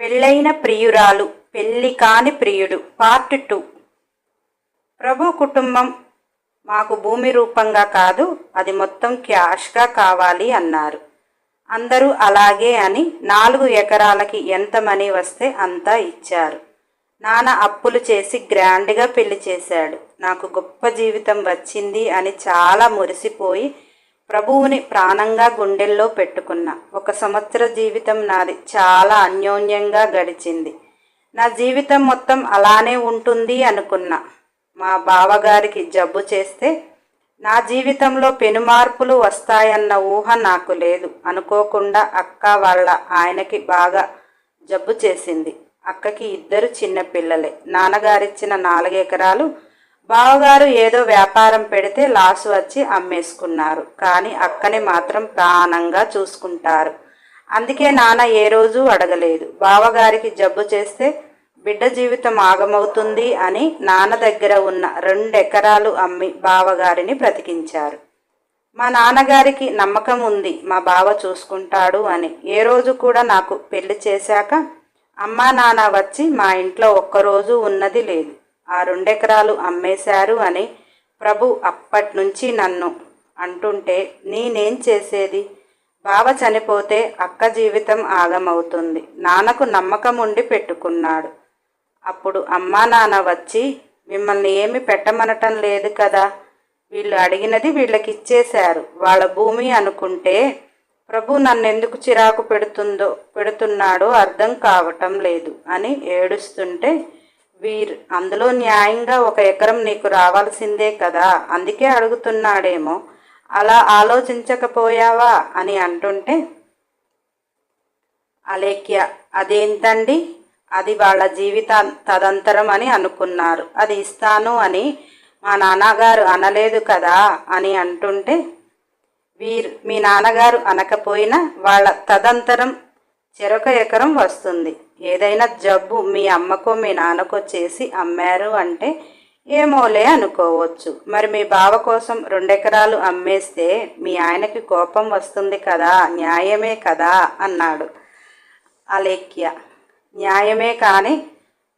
పెళ్ళైన ప్రియురాలు పెళ్ళి కాని ప్రియుడు. Part two. ప్రభు కుటుంబం మాకు భూమి రూపంగా కాదు అది మొత్తం క్యాష్గా కావాలి అన్నారు. అందరూ అలాగే అని నాలుగు ఎకరాలకి ఎంత మనీ వస్తే అంతా ఇచ్చారు. నాన్న అప్పులు చేసి గ్రాండ్గా పెళ్ళి చేశాడు. నాకు గొప్ప జీవితం వచ్చింది అని చాలా మురిసిపోయి ప్రభువుని ప్రాణంగా గుండెల్లో పెట్టుకున్న ఒక సంవత్సర జీవితం నాది చాలా అన్యోన్యంగా గడిచింది. నా జీవితం మొత్తం అలానే ఉంటుంది అనుకున్నా మా బావగారికి జబ్బు చేస్తే నా జీవితంలో పెనుమార్పులు వస్తాయన్న ఊహ నాకు లేదు. అనుకోకుండా అక్క వాళ్ళ ఆయనకి బాగా జబ్బు చేసింది. అక్కకి ఇద్దరు చిన్న పిల్లలే. నాన్నగారిచ్చిన నాలుగెకరాలు బావగారు ఏదో వ్యాపారం పెడితే లాస్ వచ్చి అమ్మేసుకున్నారు. కానీ అక్కని మాత్రం ప్రాణంగా చూసుకుంటారు. అందుకే నాన్న ఏ రోజు అడగలేదు. బావగారికి జబ్బు చేస్తే బిడ్డ జీవితం ఆగమవుతుంది అని నాన్న దగ్గర ఉన్న రెండెకరాలు అమ్మి బావగారిని బ్రతికించారు. మా నాన్నగారికి నమ్మకం ఉంది మా బావ చూసుకుంటాడు అని. ఏ రోజు కూడా నాకు పెళ్ళి చేశాక అమ్మా నాన్న వచ్చి మా ఇంట్లో ఒక్కరోజు ఉన్నది లేదు. ఆ రెండెకరాలు అమ్మేశారు అని ప్రభు అప్పటి నుంచి నన్ను అంటుంటే నేనేం చేసేది? బావ చనిపోతే అక్క జీవితం ఆగమవుతుంది. నాన్నకు నమ్మకం ఉండి పెట్టుకున్నాడు. అప్పుడు అమ్మా నాన్న వచ్చి మిమ్మల్ని ఏమి పెట్టమనటం లేదు కదా? వీళ్ళు అడిగినది వీళ్ళకి ఇచ్చేశారు వాళ్ళ భూమి అనుకుంటే ప్రభు నన్నెందుకు చిరాకు పెడుతుందో పెడుతున్నాడో అర్థం కావటం లేదు అని ఏడుస్తుంటే వీర్ అందులో న్యాయంగా ఒక ఎకరం నీకు రావాల్సిందే కదా? అందుకే అడుగుతున్నాడేమో. అలా ఆలోచించకపోయావా? అని అంటుంటే అలేఖ్య అదేంటండి? అది వాళ్ళ జీవిత తదంతరం అని అనుకున్నారు. అది ఇస్తాను అని మా నాన్నగారు అనలేదు కదా? అని అంటుంటే వీర్ మీ నాన్నగారు అనకపోయినా వాళ్ళ తదంతరం చెరొక ఎకరం వస్తుంది. ఏదైనా జబ్బు మీ అమ్మకో మీ నాన్నకో చేసి అమ్మారు అంటే ఏమోలే అనుకోవచ్చు. మరి మీ బావ కోసం రెండెకరాలు అమ్మేస్తే మీ ఆయనకి కోపం వస్తుంది కదా న్యాయమే కదా అన్నాడు అలేఖ్య. న్యాయమే కానీ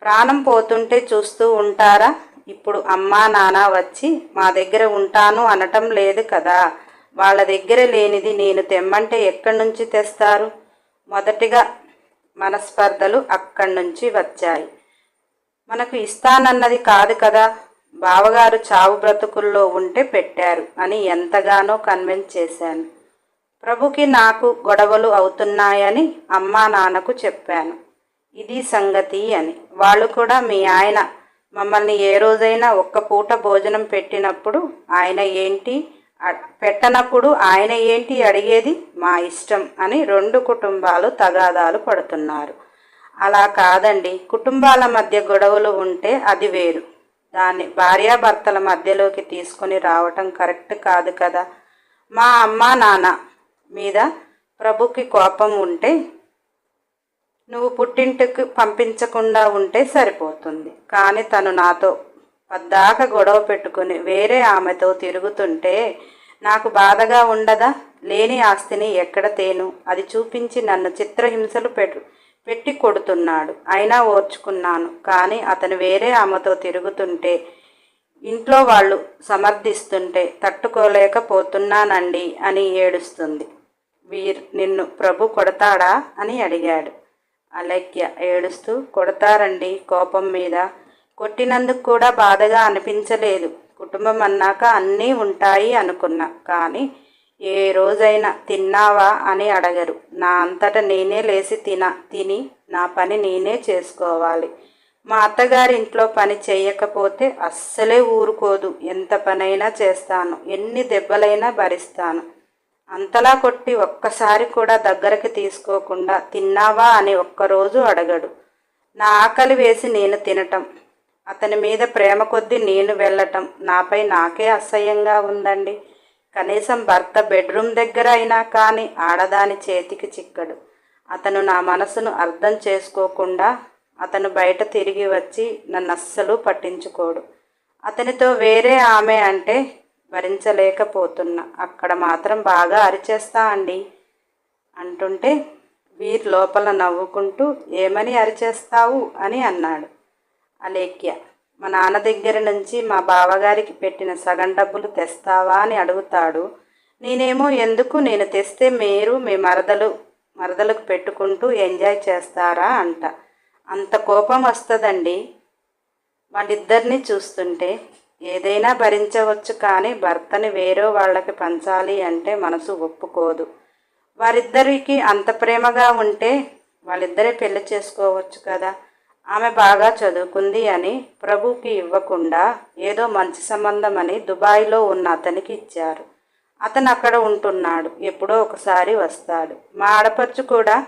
ప్రాణం పోతుంటే చూస్తూ ఉంటారా? ఇప్పుడు అమ్మా నాన్న వచ్చి మా దగ్గర ఉంటాను అనటం లేదు కదా. వాళ్ళ దగ్గర లేనిది నేను తెమ్మంటే ఎక్కడి నుంచి తెస్తారు? మొదటిగా మనస్పర్ధలు అక్కడి నుంచి వచ్చాయి. మనకు ఇస్తానన్నది కాదు కదా. బావగారు చావు బ్రతుకుల్లో ఉంటే పెట్టారు అని ఎంతగానో కన్విన్స్ చేశాను. ప్రభుకి నాకు గొడవలు అవుతున్నాయని అమ్మా నాన్నకు చెప్పాను. ఇది సంగతి అని. వాళ్ళు కూడా మీ ఆయన మమ్మల్ని ఏ రోజైనా ఒక్క పూట భోజనం పెట్టినప్పుడు ఆయన ఏంటి? పెట్టనప్పుడు ఆయన ఏంటి అడిగేది? మా ఇష్టం అని రెండు కుటుంబాలు తగాదాలు పడుతున్నారు. అలా కాదండి. కుటుంబాల మధ్య గొడవలు ఉంటే అది వేరు. దాన్ని భార్యాభర్తల మధ్యలోకి తీసుకొని రావటం కరెక్ట్ కాదు కదా? మా అమ్మ నాన్న మీద ప్రభుకి కోపం ఉంటే నువ్వు పుట్టింటికి పంపించకుండా ఉంటే సరిపోతుంది. కానీ తను నాతో పద్దాక గొడవ పెట్టుకుని వేరే ఆమెతో తిరుగుతుంటే నాకు బాధగా ఉండదా? లేని ఆస్తిని ఎక్కడ తేను? అది చూపించి నన్ను చిత్రహింసలు పెట్టు పెట్టి కొడుతున్నాడు. అయినా ఓర్చుకున్నాను. కానీ అతను వేరే ఆమెతో తిరుగుతుంటే ఇంట్లో వాళ్ళు సమర్థిస్తుంటే తట్టుకోలేకపోతున్నానండి అని ఏడుస్తుంది. వీర్ నిన్ను ప్రభు కొడతాడా? అని అడిగాడు. అలెక్య ఏడుస్తూ కొడతారండి కోపం మీద. కొట్టినందుకు కూడా బాధగా అనిపించలేదు. కుటుంబం అన్నాక అన్నీ ఉంటాయి అనుకున్నా. కానీ ఏ రోజైనా తిన్నావా అని అడగరు. నా అంతట నేనే లేచి తిన తిని నా పని నేనే చేసుకోవాలి. మా అత్తగారి ఇంట్లో పని చేయకపోతే అస్సలే ఊరుకోదు. ఎంత పనైనా చేస్తాను. ఎన్ని దెబ్బలైనా భరిస్తాను. అంతలా కొట్టి ఒక్కసారి కూడా దగ్గరకి తీసుకోకుండా తిన్నావా అని ఒక్కరోజు అడగడు. నా ఆకలి వేసి నేను తినటం. అతని మీద ప్రేమ కొద్దీ నేను వెళ్ళటం నాపై నాకే అసహ్యంగా ఉందండి. కనీసం భర్త బెడ్రూమ్ దగ్గర అయినా కానీ ఆడదాని చేతికి చిక్కడు. అతను నా మనసును అర్థం చేసుకోకుండా అతను బయట తిరిగి వచ్చి నన్ను అస్సలు పట్టించుకోడు. అతనితో వేరే ఆమె అంటే భరించలేకపోతున్నా. అక్కడ మాత్రం బాగా అరిచేస్తా అండి. అంటుంటే వీర్ లోపల నవ్వుకుంటూ ఏమని అరిచేస్తావు? అని అన్నాడు. అలేఖ్య మా నాన్న దగ్గర నుంచి మా బావగారికి పెట్టిన సగం డబ్బులు తెస్తావా? అని అడుగుతాడు. నేనేమో ఎందుకు? నేను తెస్తే మీరు మీ మరదలు మరదలకు పెట్టుకుంటూ ఎంజాయ్ చేస్తారా? అంట. అంత కోపం వస్తుందండి. వాళ్ళిద్దరిని చూస్తుంటే ఏదైనా భరించవచ్చు కానీ భర్తని వేరే వాళ్ళకి పంచాలి అంటే మనసు ఒప్పుకోదు. వారిద్దరికి అంత ప్రేమగా ఉంటే వాళ్ళిద్దరే పెళ్ళి చేసుకోవచ్చు కదా. ఆమె బాగా చదువుకుంది అని ప్రభుకి ఇవ్వకుండా ఏదో మంచి సంబంధం అని దుబాయ్లో ఉన్న అతనికి ఇచ్చారు. అతను అక్కడ ఉంటున్నాడు. ఎప్పుడో ఒకసారి వస్తాడు. మా ఆడపడుచు కూడా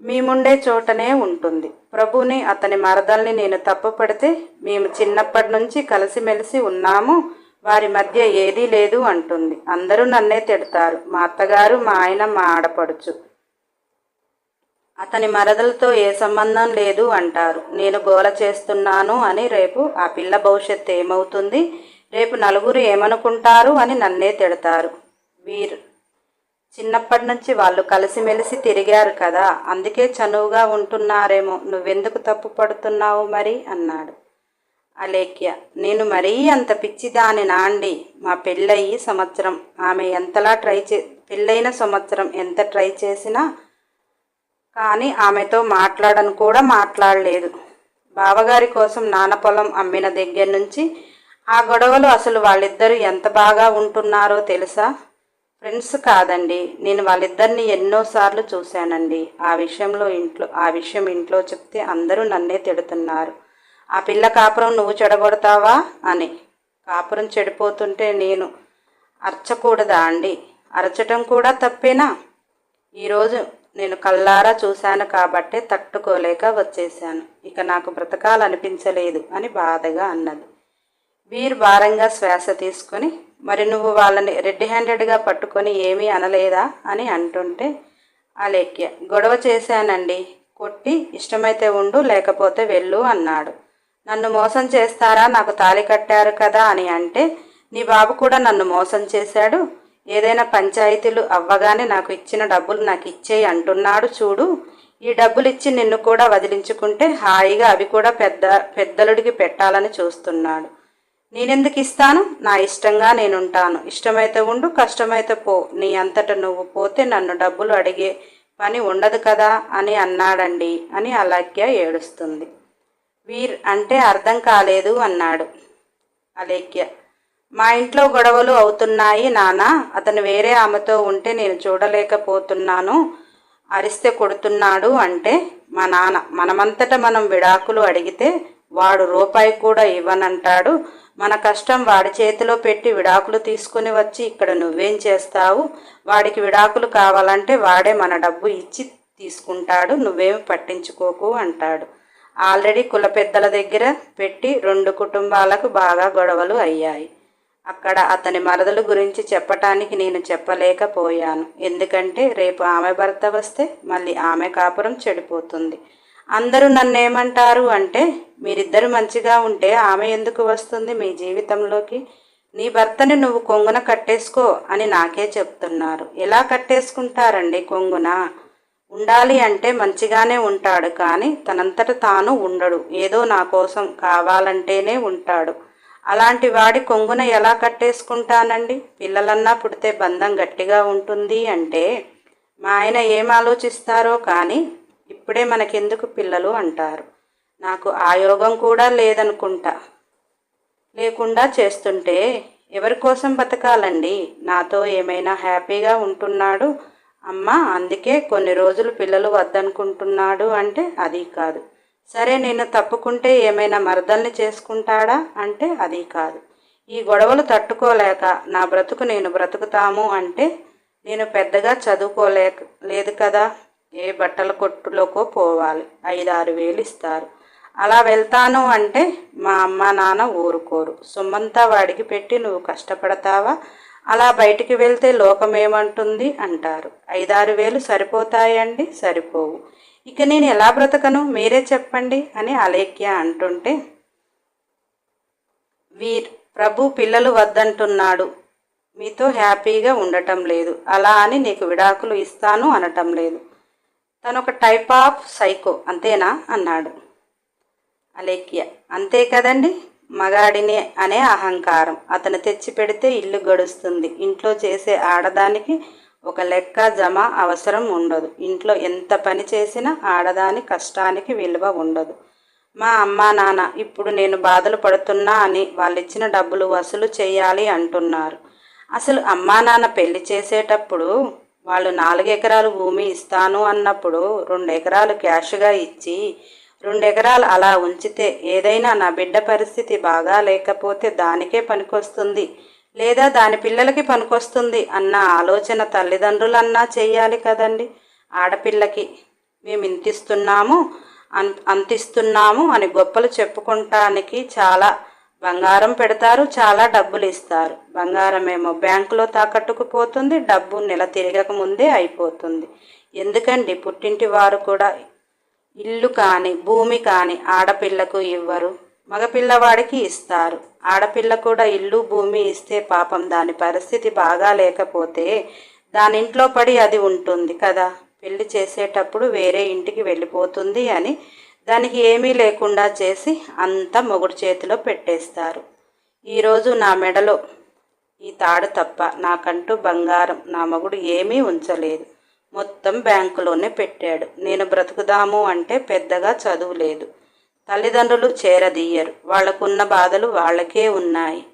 మేముండే చోటనే ఉంటుంది. ప్రభుని అతని మరదల్ని నేను తప్పుపడితే మేము చిన్నప్పటి నుంచి కలిసిమెలిసి ఉన్నాము. వారి మధ్య ఏదీ లేదు అంటుంది. అందరూ నన్నే తిడతారు. మా అత్తగారు మా ఆయన మా ఆడపడుచు. అతని మరదలతో ఏ సంబంధం లేదు అంటారు. నేను గోల చేస్తున్నాను అని రేపు ఆ పిల్ల భవిష్యత్తు ఏమవుతుంది? రేపు నలుగురు ఏమనుకుంటారు అని నన్నే తిడతారు. వీర్ చిన్నప్పటి నుంచి వాళ్ళు కలిసిమెలిసి తిరిగారు కదా అందుకే చనువుగా ఉంటున్నారేమో. నువ్వెందుకు తప్పు పడుతున్నావు మరి? అన్నాడు. అలేఖ్య నేను మరీ అంత పిచ్చిదాని నాండి. మా పెళ్ళయి సంవత్సరం. ఆమె ఎంతలా ట్రై చే పెళ్ళైన సంవత్సరం ఎంత ట్రై చేసినా కానీ ఆమెతో మాట్లాడను కూడా మాట్లాడలేదు. బావగారి కోసం నాన్న పొలం అమ్మిన దగ్గర నుంచి ఆ గొడవలు అసలు వాళ్ళిద్దరూ ఎంత బాగా ఉంటున్నారో తెలుసా? ఫ్రెండ్స్ కాదండి నేను వాళ్ళిద్దరిని ఎన్నోసార్లు చూశానండి. ఆ విషయంలో ఇంట్లో ఆ విషయం ఇంట్లో చెప్తే అందరూ నన్నే తిడుతున్నారు. ఆ పిల్ల కాపురం నువ్వు చెడగొడతావా? అని. కాపురం చెడిపోతుంటే నేను అరచకూడదా అండి? అరచటం కూడా తప్పేనా? ఈరోజు నేను కల్లారా చూశాను కాబట్టే తట్టుకోలేక వచ్చేశాను. ఇక నాకు బ్రతకాలనిపించలేదు అని బాధగా అన్నది. వీరు భారంగా శ్వాస తీసుకొని మరి నువ్వు వాళ్ళని రెడ్ హ్యాండెడ్గా పట్టుకొని ఏమీ అనలేదా అని అంటుంటే అలేఖ్య గొడవ చేశానండి. కొట్టి ఇష్టమైతే ఉండు లేకపోతే వెళ్ళు అన్నాడు. నన్ను మోసం చేస్తారా? నాకు తాళి కట్టారు కదా అని అంటే నీ బాబు కూడా నన్ను మోసం చేశాడు. ఏదైనా పంచాయతీలు అవ్వగానే నాకు ఇచ్చిన డబ్బులు నాకు ఇచ్చేయి అంటున్నాడు చూడు. ఈ డబ్బులు ఇచ్చి నిన్ను కూడా వదిలించుకుంటే హాయిగా అవి కూడా పెద్ద పెద్దలుడికి పెట్టాలని చూస్తున్నాడు. నేనెందుకు ఇస్తాను? నా ఇష్టంగా నేనుంటాను. ఇష్టమైతే ఉండు కష్టమైతే పో. నీ అంతట నువ్వు పోతే నన్ను డబ్బులు అడిగే పని ఉండదు కదా అని అన్నాడండి అని అలాఖ్య ఏడుస్తుంది. వీర్ అంటే అర్థం కాలేదు అన్నాడు అలేఖ్య. మా ఇంట్లో గొడవలు అవుతున్నాయి నాన్న అతను వేరే ఆమెతో ఉంటే నేను చూడలేకపోతున్నాను. అరిస్తే కొడుతున్నాడు అంటే మా నాన్న. మనమంతట మనం విడాకులు అడిగితే వాడు రూపాయి కూడా ఇవ్వనంటాడు. మన కష్టం వాడి చేతిలో పెట్టి విడాకులు తీసుకుని వచ్చి ఇక్కడ నువ్వేం చేస్తావు? వాడికి విడాకులు కావాలంటే వాడే మన డబ్బు ఇచ్చి తీసుకుంటాడు. నువ్వేమి పట్టించుకోకు అంటాడు. ఆల్రెడీ కుల పెద్దల దగ్గర పెట్టి రెండు కుటుంబాలకు బాగా గొడవలు అయ్యాయి. అక్కడ అతని మరదలు గురించి చెప్పటానికి నేను చెప్పలేకపోయాను. ఎందుకంటే రేపు ఆమె భర్త వస్తే మళ్ళీ ఆమె కాపురం చెడిపోతుంది. అందరూ నన్నేమంటారు అంటే మీరిద్దరు మంచిగా ఉంటే ఆమె ఎందుకు వస్తుంది మీ జీవితంలోకి? నీ భర్తని నువ్వు కొంగున కట్టేసుకో అని నాకే చెప్తున్నారు. ఎలా కట్టేసుకుంటారండి కొంగున? ఉండాలి అంటే మంచిగానే ఉంటాడు కానీ తనంతట తాను ఉండడు. ఏదో నా కోసం కావాలంటేనే ఉంటాడు. అలాంటి వాడి కొంగున ఎలా కట్టేసుకుంటానండి? పిల్లలన్నా పుడితే బంధం గట్టిగా ఉంటుంది అంటే మా ఆయన ఏం ఆలోచిస్తారో కానీ ఇప్పుడే మనకెందుకు పిల్లలు అంటారు. నాకు ఆ యోగం కూడా లేదనుకుంటా. లేకుండా చేస్తుంటే ఎవరి కోసం బతకాలండి? నాతో ఏమైనా హ్యాపీగా ఉంటున్నాడు? అమ్మ అందుకే కొన్ని రోజులు పిల్లలు వద్దనుకుంటున్నాడు అంటే అది కాదు. సరే నేను తప్పుకుంటే ఏమైనా మరదల్ని చేసుకుంటాడా? అంటే అది కాదు. ఈ గొడవలు తట్టుకోలేక నా బ్రతుకు నేను బ్రతుకుతాము అంటే నేను పెద్దగా చదువుకోలేక లేదు కదా? ఏ బట్టల కొట్టులోకో పోవాలి. ఐదారు వేలు ఇస్తారు. అలా వెళ్తాను అంటే మా అమ్మ నాన్న ఊరుకోరు. సొమ్మంతా వాడికి పెట్టి నువ్వు కష్టపడతావా? అలా బయటికి వెళ్తే లోకం ఏమంటుంది అంటారు. ఐదారు వేలు సరిపోతాయండి? సరిపోవు. ఇక నేను ఎలా బ్రతకను? మీరే చెప్పండి అని అలేఖ్య అంటుంటే వీర్ ప్రభు పిల్లలు వద్దంటున్నాడు. మీతో హ్యాపీగా ఉండటం లేదు. అలా అని నీకు విడాకులు ఇస్తాను అనటం లేదు. తను ఒక టైప్ ఆఫ్ సైకో అంతేనా అన్నాడు అలేఖ్య. అంతే కదండి. మగాడిని అనే అహంకారం. అతను తెచ్చి పెడితే ఇల్లు గడుస్తుంది. ఇంట్లో చేసే ఆడదానికి ఒక లెక్క జమ అవసరం ఉండదు. ఇంట్లో ఎంత పని చేసినా ఆడదాని కష్టానికి విలువ ఉండదు. మా అమ్మా నాన్న ఇప్పుడు నేను బాధలు పడుతున్నా అని వాళ్ళు ఇచ్చిన డబ్బులు వసూలు చేయాలి అంటున్నారు. అసలు అమ్మా నాన్న పెళ్ళి చేసేటప్పుడు వాళ్ళు నాలుగు ఎకరాలు భూమి ఇస్తాను అన్నప్పుడు రెండు ఎకరాలు క్యాష్గా ఇచ్చి రెండు ఎకరాలు అలా ఉంచితే ఏదైనా నా బిడ్డ పరిస్థితి బాగా లేకపోతే దానికే పనికొస్తుంది. లేదా దాని పిల్లలకి పనికొస్తుంది అన్న ఆలోచన తల్లిదండ్రులన్నా చేయాలి కదండి. ఆడపిల్లకి మేము ఇంతిస్తున్నాము అన్ అంతిస్తున్నాము అని గొప్పలు చెప్పుకుంటానికి చాలా బంగారం పెడతారు చాలా డబ్బులు ఇస్తారు. బంగారం ఏమో బ్యాంకులో తాకట్టుకు పోతుంది డబ్బు నెల తిరగక ముందే అయిపోతుంది. ఎందుకండి? పుట్టింటి వారు కూడా ఇల్లు కానీ భూమి కానీ ఆడపిల్లకు ఇవ్వరు. మగపిల్లవాడికి ఇస్తారు. ఆడపిల్ల కూడా ఇల్లు భూమి ఇస్తే పాపం. దాని పరిస్థితి బాగా లేకపోతే దాని ఇంట్లో పడి అది ఉంటుంది కదా. పెళ్ళి చేసేటప్పుడు వేరే ఇంటికి వెళ్ళిపోతుంది అని దానికి ఏమీ లేకుండా చేసి అంతా మొగుడు చేతిలో పెట్టేస్తారు. ఈరోజు నా మెడలో ఈ తాడు తప్ప నాకంటూ బంగారం నా మగుడు ఏమీ ఉంచలేదు. మొత్తం బ్యాంకులోనే పెట్టాడు. నేను బ్రతుకుదాము అంటే పెద్దగా చదువు లేదు. తల్లిదండ్రులు చేరదీయరు. వాళ్ళకున్న బాధలు వాళ్ళకే ఉన్నాయి.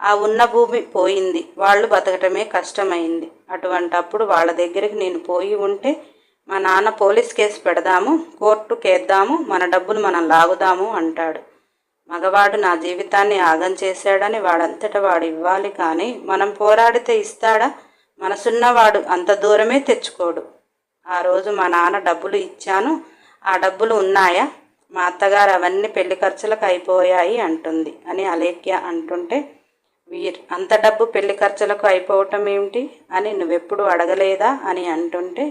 ఆ ఉన్న భూమి పోయింది. వాళ్ళు బతకటమే కష్టమైంది. అటువంటప్పుడు వాళ్ళ దగ్గరికి నేను పోయి ఉంటే మా నాన్న పోలీస్ కేసు పెడదాము కోర్టుకేద్దాము మన డబ్బులు మనం లాగుదాము అంటాడు. మగవాడు నా జీవితాన్ని ఆగం చేశాడని వాడంతట వాడు ఇవ్వాలి కానీ మనం పోరాడితే ఇస్తాడా? మనసున్నవాడు అంత దూరమే తెచ్చుకోడు. ఆ రోజు మా నాన్న డబ్బులు ఇచ్చాను. ఆ డబ్బులు ఉన్నాయా? మా అత్తగారు అవన్నీ పెళ్ళి ఖర్చులకు అయిపోయాయి అంటుంది అని అలేఖ్య అంటుంటే వీర్ అంత డబ్బు పెళ్ళి ఖర్చులకు అయిపోవటం ఏమిటి అని నువ్వెప్పుడు అడగలేదా అని అంటుంటే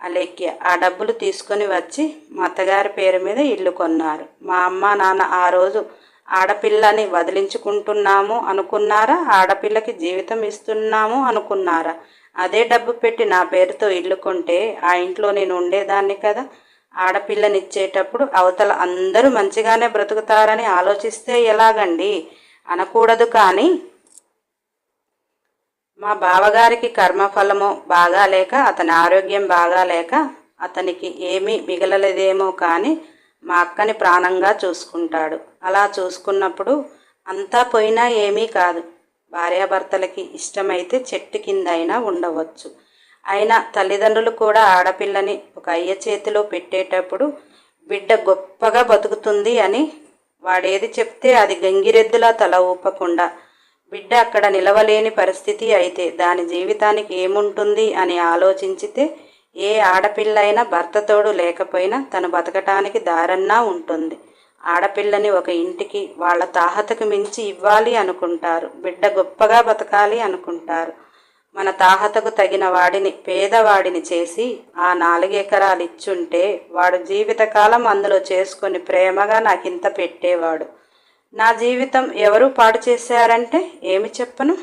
అలేఖ్య ఆ డబ్బులు తీసుకొని వచ్చి మా అత్తగారి పేరు మీద ఇల్లు కొన్నారు. మా అమ్మ నాన్న ఆ రోజు ఆడపిల్లని వదిలించుకుంటున్నాము అనుకున్నారా? ఆడపిల్లకి జీవితం ఇస్తున్నాము అనుకున్నారా? అదే డబ్బు పెట్టి నా పేరుతో ఇల్లు కొంటే ఆ ఇంట్లో నేను ఉండేదాన్ని కదా. ఆడపిల్లనిచ్చేటప్పుడు అవతల అందరూ మంచిగానే బ్రతుకుతారని ఆలోచిస్తే ఎలాగండి? అనకూడదు కానీ మా బావగారికి కర్మఫలము బాగాలేక అతని ఆరోగ్యం బాగాలేక అతనికి ఏమీ మిగలలేదేమో కానీ మా అక్కని ప్రాణంగా చూసుకుంటాడు. అలా చూసుకున్నప్పుడు అంతా పోయినా ఏమీ కాదు. భార్యాభర్తలకి ఇష్టమైతే చెట్టు కింద అయినా ఉండవచ్చు. అయినా తల్లిదండ్రులు కూడా ఆడపిల్లని ఒక అయ్య చేతిలో పెట్టేటప్పుడు బిడ్డ గొప్పగా బతుకుతుంది అని వాడేది చెప్తే అది గంగిరెద్దులా తల ఊపకుండా బిడ్డ అక్కడ నిలవలేని పరిస్థితి అయితే దాని జీవితానికి ఏముంటుంది? అని ఆలోచించితే ఏ ఆడపిల్ల అయినా భర్తతోడు లేకపోయినా తను బతకటానికి దారన్నా ఉంటుంది. ఆడపిల్లని ఒక ఇంటికి వాళ్ళ తాహతకు మించి ఇవ్వాలి అనుకుంటారు. బిడ్డ గొప్పగా బతకాలి అనుకుంటారు. మన తాహతకు తగిన వాడిని పేదవాడిని చేసి ఆ నాలుగెకరాలు ఇచ్చుంటే వాడు జీవితకాలం అందులో చేసుకుని ప్రేమగా నాకింత పెట్టేవాడు. నా జీవితం ఎవరు పాడు చేశారంటే ఏమి చెప్పను?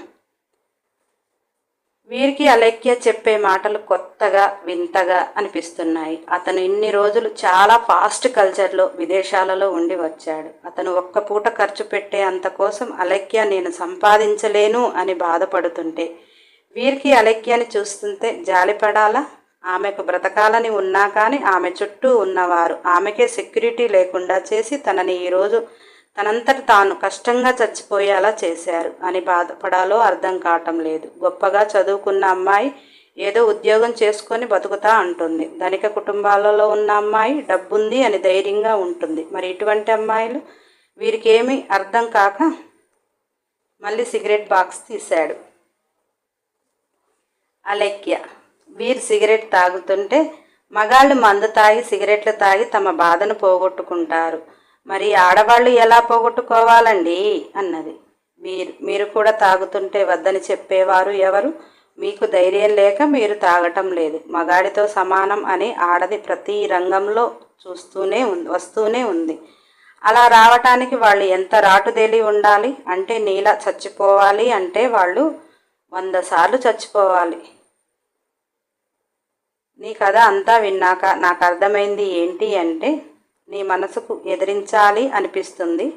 వీరికి అలెక్య చెప్పే మాటలు కొత్తగా వింతగా అనిపిస్తున్నాయి. అతను ఇన్ని రోజులు చాలా ఫాస్ట్ కల్చర్లో విదేశాలలో ఉండి వచ్చాడు. అతను ఒక్క పూట ఖర్చు పెట్టే అంత కోసం అలెక్య నేను సంపాదించలేను అని బాధపడుతుంటే వీరికి అలెక్యాన్ని చూస్తుంటే జాలిపడాలా? ఆమెకు బ్రతకాలని ఉన్నా కానీ ఆమె చుట్టూ ఉన్నవారు. ఆమెకే సెక్యూరిటీ లేకుండా చేసి తనని ఈరోజు తనంతట తాను కష్టంగా చచ్చిపోయేలా చేశారు అని బాధపడాలో అర్థం కావటం లేదు. గొప్పగా చదువుకున్న అమ్మాయి ఏదో ఉద్యోగం చేసుకొని బతుకుతా అంటుంది. ధనిక కుటుంబాలలో ఉన్న అమ్మాయి డబ్బుంది అని ధైర్యంగా ఉంటుంది. మరి ఇటువంటి అమ్మాయిలు వీరికి ఏమీ అర్థం కాక మళ్ళీ సిగరెట్ బాక్స్ తీశాడు. అలెక్య వీరు సిగరెట్ తాగుతుంటే మగాళ్ళు మందు తాగి సిగరెట్లు తాగి తమ బాధను పోగొట్టుకుంటారు. మరి ఆడవాళ్ళు ఎలా పోగొట్టుకోవాలండి? అన్నది. మీరు మీరు కూడా తాగుతుంటే వద్దని చెప్పేవారు ఎవరు? మీకు ధైర్యం లేక మీరు తాగటం లేదు. మగాడితో సమానం అని ఆడది ప్రతి రంగంలో చూస్తూనే ఉంది వస్తూనే ఉంది. అలా రావటానికి వాళ్ళు ఎంత రాటుదేలి ఉండాలి? అంటే నీలా చచ్చిపోవాలి అంటే వాళ్ళు వంద సార్లు చచ్చిపోవాలి. నీ కథ అంతా విన్నాక నాకు అర్థమైంది ఏంటి అంటే నీ మనసుకు ఎదిరించాలి అనిపిస్తుంది.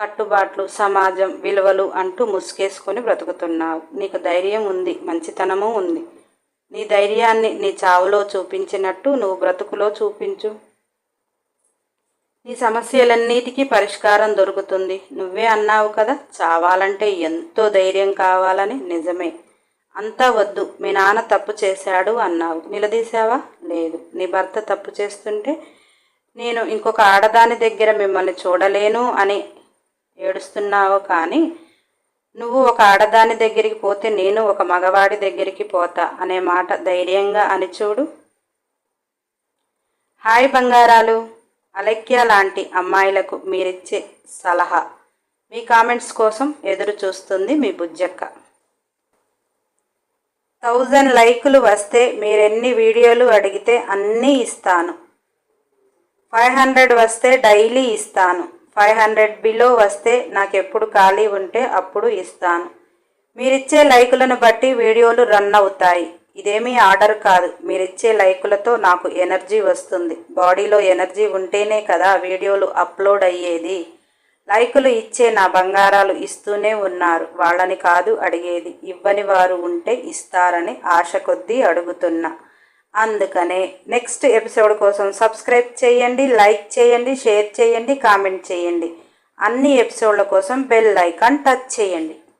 కట్టుబాట్లు సమాజం విలువలు అంటూ ముసుకేసుకొని బ్రతుకుతున్నావు. నీకు ధైర్యం ఉంది మంచితనము ఉంది. నీ ధైర్యాన్ని నీ చావులో చూపించినట్టు నువ్వు బ్రతుకులో చూపించు. నీ సమస్యలన్నిటికీ పరిష్కారం దొరుకుతుంది. నువ్వే అన్నావు కదా చావాలంటే ఎంతో ధైర్యం కావాలని నిజమే. అంతా వద్దు మీ నాన్న తప్పు చేశాడు అన్నావు. నిలదీశావా? లేదు. నీ భర్త తప్పు చేస్తుంటే నేను ఇంకొక ఆడదాని దగ్గర మిమ్మల్ని చూడలేను అని ఏడుస్తున్నావు కానీ నువ్వు ఒక ఆడదాని దగ్గరికి పోతే నేను ఒక మగవాడి దగ్గరికి పోతా అనే మాట ధైర్యంగా అని చూడు హాయ్ బంగారాలు. అలెక్య లాంటి అమ్మాయిలకు మీరిచ్చే సలహా. మీ కామెంట్స్ కోసం ఎదురు చూస్తుంది మీ బుజ్జక్క. థౌజండ్ లైకులు వస్తే మీరెన్ని వీడియోలు అడిగితే అన్నీ ఇస్తాను. ఫైవ్ హండ్రెడ్ వస్తే డైలీ ఇస్తాను. ఫైవ్ హండ్రెడ్ బిలో వస్తే నాకు ఎప్పుడు ఖాళీ ఉంటే అప్పుడు ఇస్తాను. మీరిచ్చే లైకులను బట్టి వీడియోలు రన్ అవుతాయి. ఇదేమీ ఆర్డర్ కాదు. మీరిచ్చే లైకులతో నాకు ఎనర్జీ వస్తుంది. బాడీలో ఎనర్జీ ఉంటేనే కదా వీడియోలు అప్లోడ్ అయ్యేది. లైకులు ఇచ్చే నా బంగారాలు ఇస్తూనే ఉన్నారు. వాళ్ళని కాదు అడిగేది. ఇవ్వని వారు ఉంటే ఇస్తారని ఆశ కొద్దీ అడుగుతున్నా. అందుకనే నెక్స్ట్ ఎపిసోడ్ కోసం సబ్స్క్రైబ్ చేయండి లైక్ చేయండి షేర్ చేయండి కామెంట్ చేయండి. అన్ని ఎపిసోడ్ల కోసం బెల్ ఐకాన్ టచ్ చేయండి.